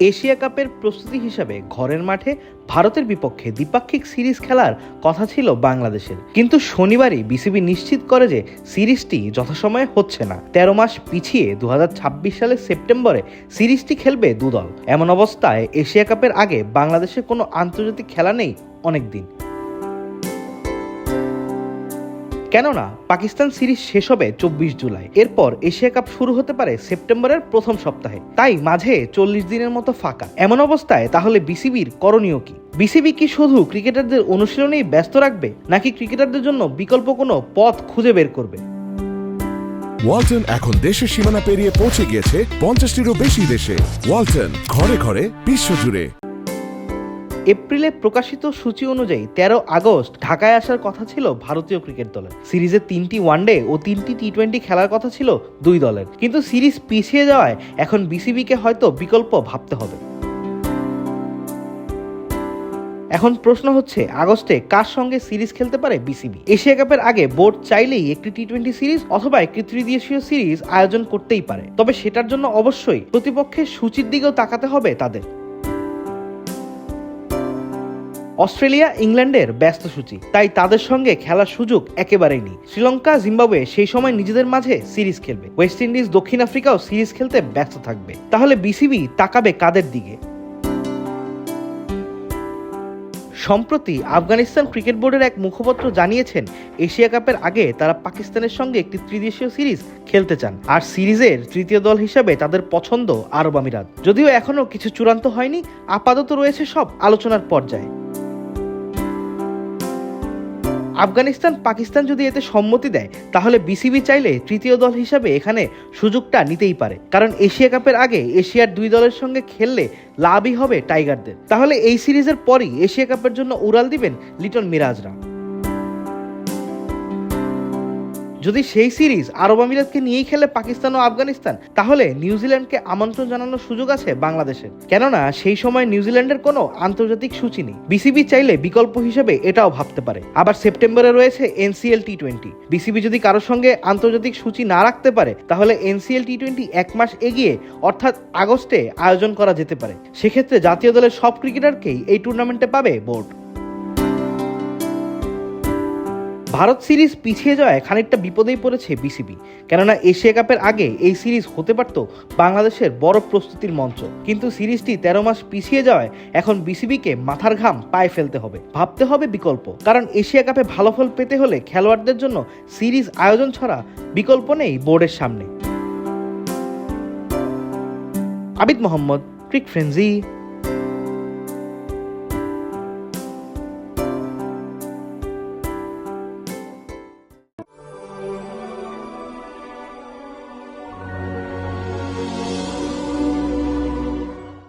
Asia কাপের প্রস্তুতি হিসাবে ঘরের মাঠে ভারতের বিপক্ষে দ্বিপাক্ষিক সিরিজ খেলার কথা ছিল বাংলাদেশের। কিন্তু শনিবারই বিসিবি নিশ্চিত করে যে সিরিজটি যথাসময়ে হচ্ছে না। তেরো মাস পিছিয়ে দু হাজার ছাব্বিশ সালের সেপ্টেম্বরে সিরিজটি খেলবে দুদল। এমন অবস্থায় এশিয়া কাপের আগে বাংলাদেশে কোনো আন্তর্জাতিক খেলা নেই অনেকদিন। কেননা পাকিস্তান সিরিজ শেষ হবে চব্বিশ জুলাই। এরপর এশিয়া কাপ শুরু হতে পারে সেপ্টেম্বরের প্রথম সপ্তাহে। তাই মাঝে চল্লিশ দিনের মতো ফাঁকা। এমন অবস্থায় তাহলে বিসিবির করণীয় কি? বিসিবি কি শুধু ক্রিকেটারদের অনুশীলনেই ব্যস্ত রাখবে, নাকি ক্রিকেটারদের জন্য বিকল্প কোনো পথ খুঁজে বের করবে? ওয়ালটন এখন দেশের সীমানা পেরিয়ে পৌঁছে গিয়েছে পঞ্চাশটিরও বেশি দেশে। ওয়ালটন ঘরে ঘরে বিশ্বজুড়ে। এপ্রিলে প্রকাশিত সূচি অনুযায়ী তেরো আগস্ট ঢাকায় আসার কথা ছিল ভারতীয় ক্রিকেট দলের। সিরিজে তিনটি ওয়ানডে ও তিনটি টি টোয়েন্টি খেলার কথা ছিল দুই দলের। কিন্তু সিরিজ পিছিয়ে যাওয়ায় এখন বিসিবিকে হয়তো বিকল্প ভাবতে হবে। এখন প্রশ্ন হচ্ছে, আগস্টে কার সঙ্গে সিরিজ খেলতে পারে বিসিবি? এশিয়া কাপের আগে বোর্ড চাইলেই একটি টি টোয়েন্টি সিরিজ অথবা একটি ত্রিদেশীয় সিরিজ আয়োজন করতেই পারে। তবে সেটার জন্য অবশ্যই প্রতিপক্ষের সূচির দিকেও তাকাতে হবে তাদের। অস্ট্রেলিয়া, ইংল্যান্ডের ব্যস্ত সূচি। তাই তাদের সঙ্গে খেলার সুযোগ একেবারেই নেই। শ্রীলঙ্কা, জিম্বাবুয়ে সেই সময় নিজেদের মাঝে সিরিজ খেলবে। ওয়েস্ট ইন্ডিজ, দক্ষিণ আফ্রিকাও সিরিজ খেলতে ব্যস্ত থাকবে। তাহলে বিসিবি তাকাবে কাদের দিকে? সম্প্রতি আফগানিস্তান ক্রিকেট বোর্ডের এক মুখপাত্র জানিয়েছেন, এশিয়া কাপের আগে তারা পাকিস্তানের সঙ্গে একটি ত্রিদেশীয় সিরিজ খেলতে চান। আর সিরিজের তৃতীয় দল হিসাবে তাদের পছন্দ আরব আমিরাত। যদিও এখনও কিছু চূড়ান্ত হয়নি, আপাতত রয়েছে সব আলোচনার পর্যায়ে। আফগানিস্তান, পাকিস্তান যদি এতে সম্মতি দেয়, তাহলে বিসিবি চাইলে তৃতীয় দল হিসাবে এখানে সুযোগটা নিতেই পারে। কারণ এশিয়া কাপের আগে এশিয়ার দুই দলের সঙ্গে খেললে লাভই হবে টাইগারদের। তাহলে এই সিরিজের পরই এশিয়া কাপের জন্য উড়াল দিবেন লিটন মিরাজরা। যদি সেই সিরিজ আরব আমিরাতকে নিয়েই খেলে পাকিস্তান ও আফগানিস্তান, তাহলে নিউজিল্যান্ডকে আমন্ত্রণ জানানোর সুযোগ আছে বাংলাদেশের। কেননা, সেই সময় নিউজিল্যান্ডের কোনো আন্তর্জাতিক সূচি নেই। বিসিবি চাইলে বিকল্প হিসেবে এটাও ভাবতে পারে। আবার সেপ্টেম্বরে রয়েছে এনসিএল টি টোয়েন্টি বিসিবি যদি কারোর সঙ্গে আন্তর্জাতিক সূচি না রাখতে পারে, তাহলে এনসিএল টি টোয়েন্টি এক মাস এগিয়ে, অর্থাৎ আগস্টে আয়োজন করা যেতে পারে। সেক্ষেত্রে জাতীয় দলের সব ক্রিকেটারকেই এই টুর্নামেন্টে পাবে বোর্ড। ভারত সিরিজ পিছিয়ে যাওয়ায় খানিকটা বিপদেই পড়েছে বিসিবি। কেননা এশিয়া কাপের আগে এই সিরিজ হতে পারত বাংলাদেশের বড় প্রস্তুতির মঞ্চ। কিন্তু সিরিজটি তেরো মাস পিছিয়ে যাওয়ায় এখন বিসিবিকে মাথার ঘাম পায়ে ফেলতে হবে। ভাবতে হবে বিকল্প। কারণ এশিয়া কাপে ভালো ফল পেতে হলে খেলোয়াড়দের জন্য সিরিজ আয়োজন ছাড়া বিকল্প নেই বোর্ডের সামনে। আবিদ মোহাম্মদ, ক্রিক ফ্রেন্সি।